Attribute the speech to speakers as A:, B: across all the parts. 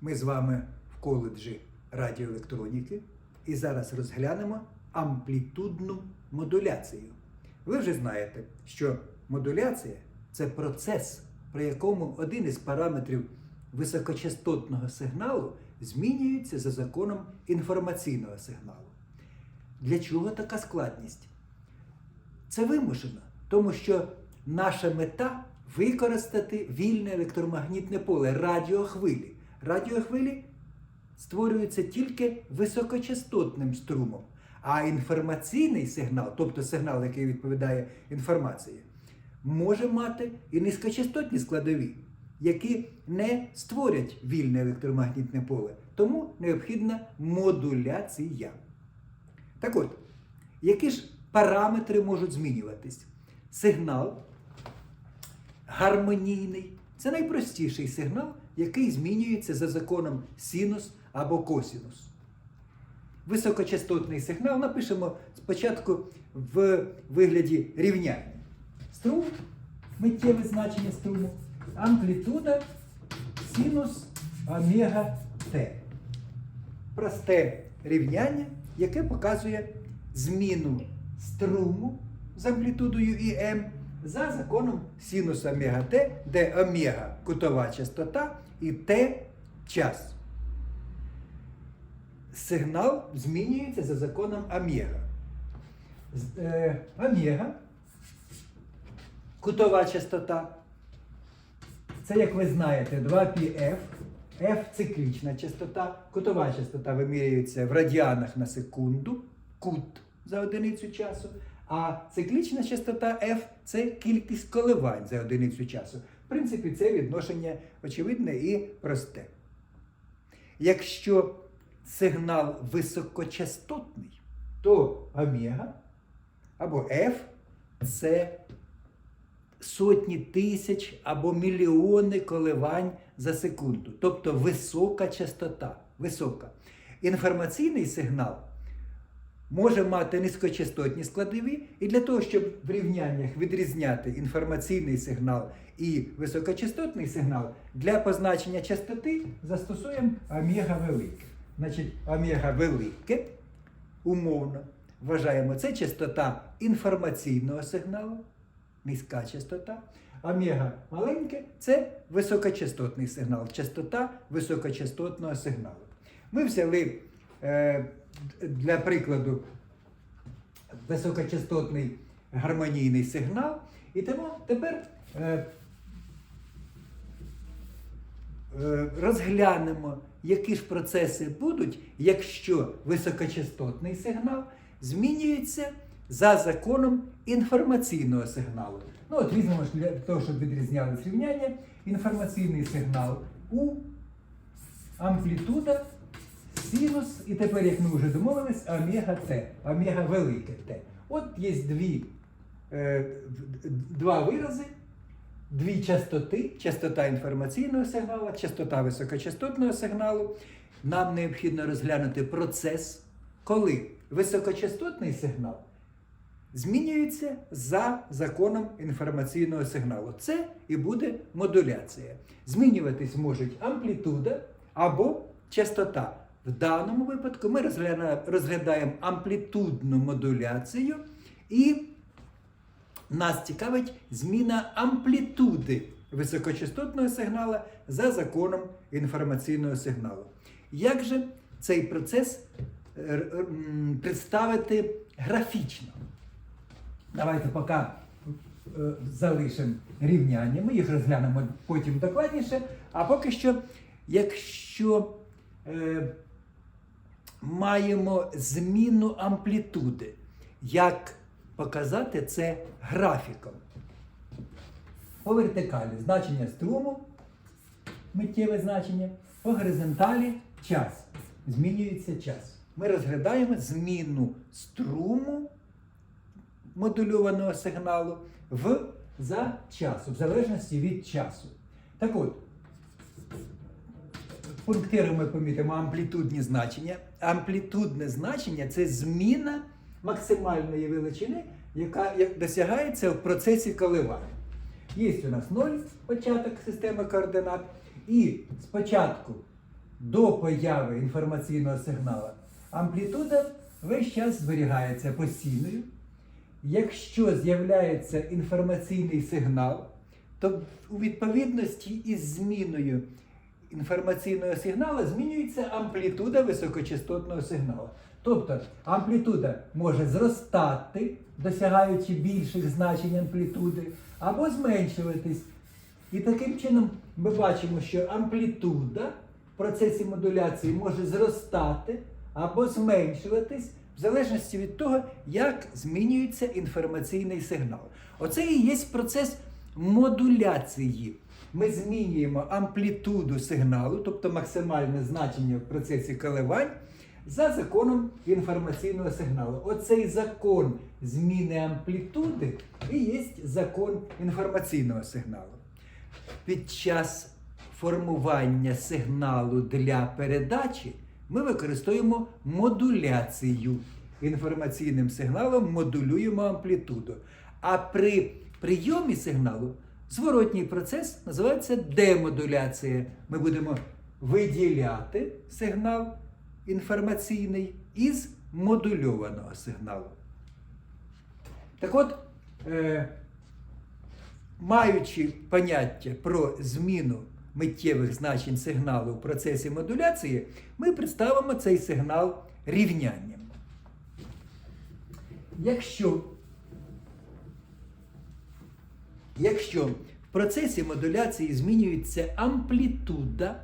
A: Ми з вами в коледжі радіоелектроніки і зараз розглянемо амплітудну модуляцію. Ви вже знаєте, що модуляція це процес, при якому один із параметрів високочастотного сигналу змінюється за законом інформаційного сигналу. Для чого така складність? Це вимушено, тому що наша мета використати вільне електромагнітне поле радіохвилі. Радіохвилі створюються тільки високочастотним струмом, а інформаційний сигнал, тобто сигнал, який відповідає інформації, може мати і низькочастотні складові, які не створять вільне електромагнітне поле. Тому необхідна модуляція. Так от, які ж параметри можуть змінюватись? Сигнал гармонійний це найпростіший сигнал, який змінюється за законом синус або косинус. Високочастотний сигнал напишемо спочатку в вигляді рівняння. Струм, миттєве значення струму, амплітуда синус омега Т. Просте рівняння, яке показує зміну струму з амплітудою ІМ за законом синус омега Т, де омега кутова частота і Т час. Сигнал змінюється за законом омега. З- е, кутова частота. Це, як ви знаєте, 2πf. F циклічна частота. Кутова частота вимірюється в радіанах на секунду, кут за одиницю часу. А циклічна частота F це кількість коливань за одиницю часу. В принципі, це відношення очевидне і просте. Якщо сигнал високочастотний, то омега або F це сотні тисяч або мільйони коливань за секунду. Тобто висока частота. Висока. Інформаційний сигнал може мати низькочастотні складові, і для того, щоб в рівняннях відрізняти інформаційний сигнал і високочастотний сигнал, для позначення частоти застосуємо омега велике. Значить, омега велике умовно вважаємо це частота інформаційного сигналу, низька частота. Омега маленьке це високочастотний сигнал, частота високочастотного сигналу. Ми взяли для прикладу високочастотний гармонійний сигнал, і тому тепер е, е, розглянемо, які ж процеси будуть, якщо високочастотний сигнал змінюється за законом інформаційного сигналу. Ну, от візьмемо для того, щоб відрізняли рівняння, інформаційний сигнал У, амплітуда, синус, і тепер, як ми вже домовились, омега Т, омега велике Т. От є дві, е, два вирази, дві частоти, частота інформаційного сигналу, частота високочастотного сигналу. Нам необхідно розглянути процес, коли високочастотний сигнал змінюється за законом інформаційного сигналу. Це і буде модуляція. Змінюватись можуть амплітуда або частота. В даному випадку ми розглядаємо амплітудну модуляцію і нас цікавить зміна амплітуди високочастотного сигналу за законом інформаційного сигналу. Як же цей процес е, представити графічно? Давайте поки е, залишимо рівняння, ми їх розглянемо потім докладніше. А поки що, якщо е, маємо зміну амплітуди, як показати це графіком? По вертикалі значення струму, миттєве значення, по горизонталі час. Змінюється час. Ми розглядаємо зміну струму модульованого сигналу в за часу, в залежності від часу. Так от, пунктиром ми помітимо амплітудні значення. Амплітудне значення це зміна максимальної величини, яка досягається в процесі коливання. Є у нас 0 початок системи координат, і спочатку до появи інформаційного сигналу амплітуда весь час зберігається постійною. Якщо з'являється інформаційний сигнал, то у відповідності із зміною інформаційного сигналу змінюється амплітуда високочастотного сигналу. Тобто амплітуда може зростати, досягаючи більших значень амплітуди, або зменшуватись. І таким чином ми бачимо, що амплітуда в процесі модуляції може зростати або зменшуватись в залежності від того, як змінюється інформаційний сигнал. Оце і є процес модуляції. Ми змінюємо амплітуду сигналу, тобто максимальне значення в процесі коливань, за законом інформаційного сигналу. Оцей закон зміни амплітуди і є закон інформаційного сигналу. Під час формування сигналу для передачі ми використовуємо модуляцію. Інформаційним сигналом модулюємо амплітуду. А при прийомі сигналу зворотній процес називається демодуляція. Ми будемо виділяти сигнал інформаційний із модульованого сигналу. Так от, е, маючи поняття про зміну миттєвих значень сигналу в процесі модуляції, ми представимо цей сигнал рівнянням. Якщо, якщо в процесі модуляції змінюється амплітуда,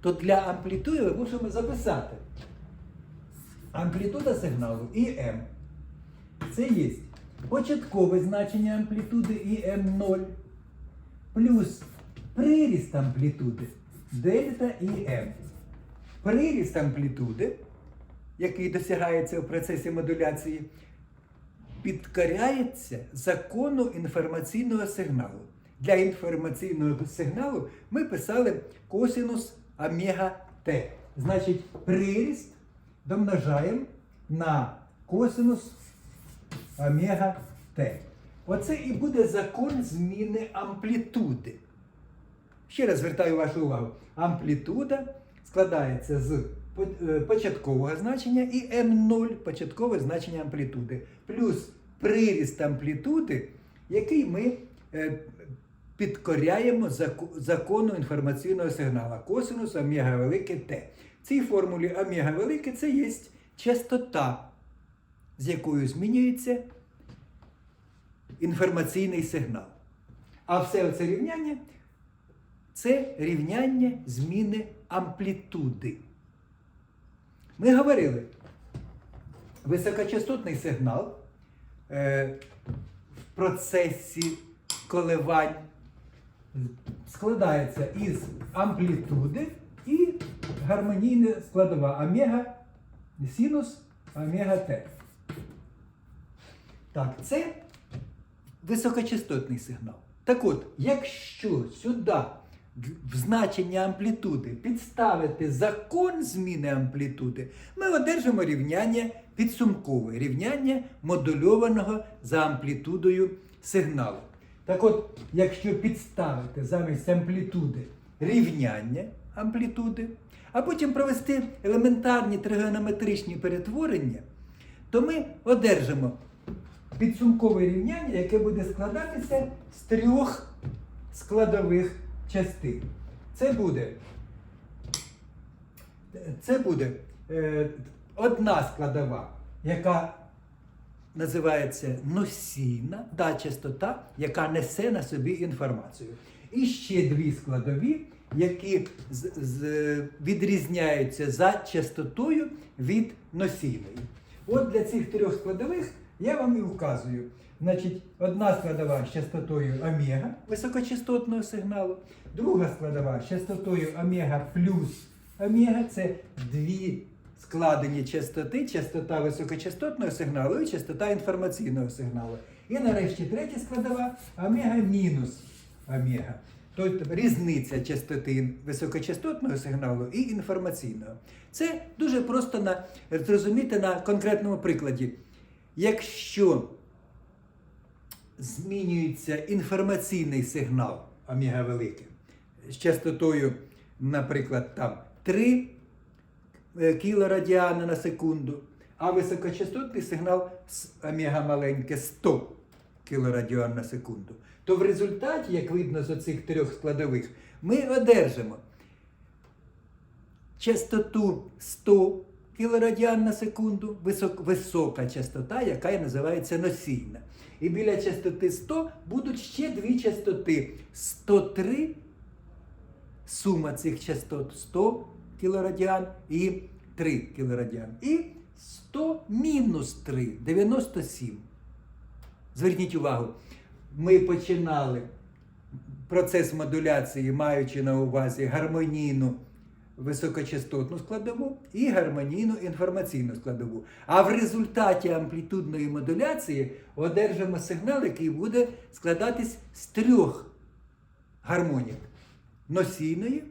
A: то для амплітуди ми можемо записати амплітуда сигналу ІМ. Це є початкове значення амплітуди ІМ0 плюс приріст амплітуди дельта ІМ. Приріст амплітуди, який досягається в процесі модуляції, підкоряється закону інформаційного сигналу. Для інформаційного сигналу ми писали косинус омега Т. Значить, приріст домножаємо на косинус омега Т. Оце і буде закон зміни амплітуди. Ще раз звертаю вашу увагу. Амплітуда складається з початкового значення і М0 початкове значення амплітуди, плюс приріст амплітуди, який ми е, підкоряємо закону інформаційного сигнала косинус омега велике Т. В цій формулі омега велике це є частота, з якою змінюється інформаційний сигнал. А все це рівняння це рівняння зміни амплітуди. Ми говорили, високочастотний сигнал е, в процесі коливань складається із амплітуди і гармонійна складова омега синус омега Т. Так, це високочастотний сигнал. Так от, якщо сюди в значення амплітуди підставити закон зміни амплітуди, ми одержимо рівняння підсумкове, рівняння модульованого за амплітудою сигналу. Так от, якщо підставити замість амплітуди рівняння амплітуди, а потім провести елементарні тригонометричні перетворення, то ми одержимо підсумкове рівняння, яке буде складатися з трьох складових частин. Це буде, це буде е, одна складова, яка називається носійна та частота, яка несе на собі інформацію. І ще дві складові, які з, з, відрізняються за частотою від носійної. От для цих трьох складових я вам і вказую. Значить, одна складова з частотою омега високочастотного сигналу, друга складова з частотою омега плюс омега це дві складені частоти, частота високочастотного сигналу і частота інформаційного сигналу. І нарешті третя складова омега мінус омега. Тобто різниця частоти високочастотного сигналу і інформаційного. Це дуже просто на, зрозуміти на конкретному прикладі. Якщо змінюється інформаційний сигнал омега велике з частотою, наприклад, там 3 е, кілорадіана на секунду, а високочастотний сигнал омега маленьке 100 кілорадіан на секунду. То в результаті, як видно з оцих трьох складових, ми одержимо частоту 100 кілорадіан на секунду, висок, висока частота, яка і називається носійна. І біля частоти 100 будуть ще дві частоти 103 сума цих частот 100 кілорадіан і 3 кілорадіан. І 100 мінус 3 97. Зверніть увагу, ми починали процес модуляції, маючи на увазі гармонійну високочастотну складову і гармонійну інформаційну складову. А в результаті амплітудної модуляції одержимо сигнал, який буде складатись з трьох гармонік носійної.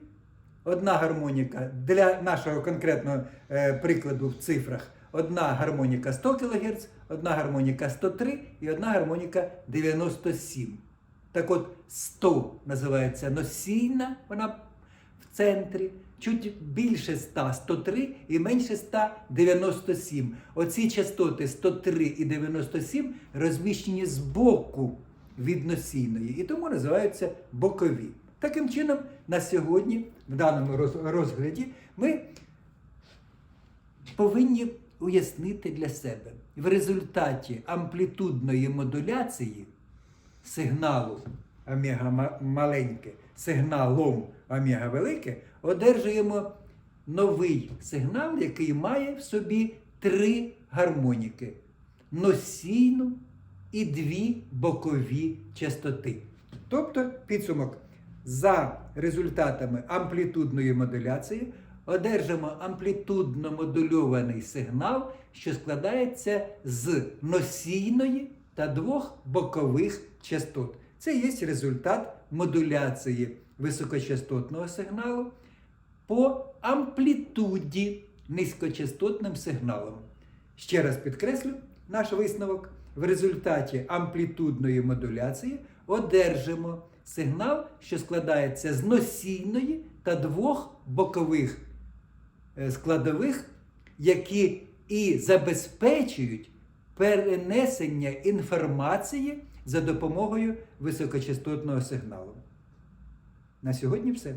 A: Одна гармоніка для нашого конкретного е, прикладу в цифрах. Одна гармоніка 100 кГц, одна гармоніка 103 і одна гармоніка 97. Так от 100 називається носійна, вона в центрі. Чуть більше 100 103 і менше 100 97. Оці частоти 103 і 97 розміщені збоку від носійної і тому називаються бокові. Таким чином, на сьогодні, в даному розгляді, ми повинні уяснити для себе в результаті амплітудної модуляції сигналу омега маленьке, сигналом омега велике, одержуємо новий сигнал, який має в собі три гармоніки: носійну і дві бокові частоти. Тобто підсумок за результатами амплітудної модуляції одержимо амплітудно модульований сигнал, що складається з носійної та двох бокових частот. Це є результат модуляції високочастотного сигналу по амплітуді низькочастотним сигналом. Ще раз підкреслю наш висновок. В результаті амплітудної модуляції одержимо сигнал, що складається з носійної та двох бокових е, складових, які і забезпечують перенесення інформації за допомогою високочастотного сигналу. На сьогодні все.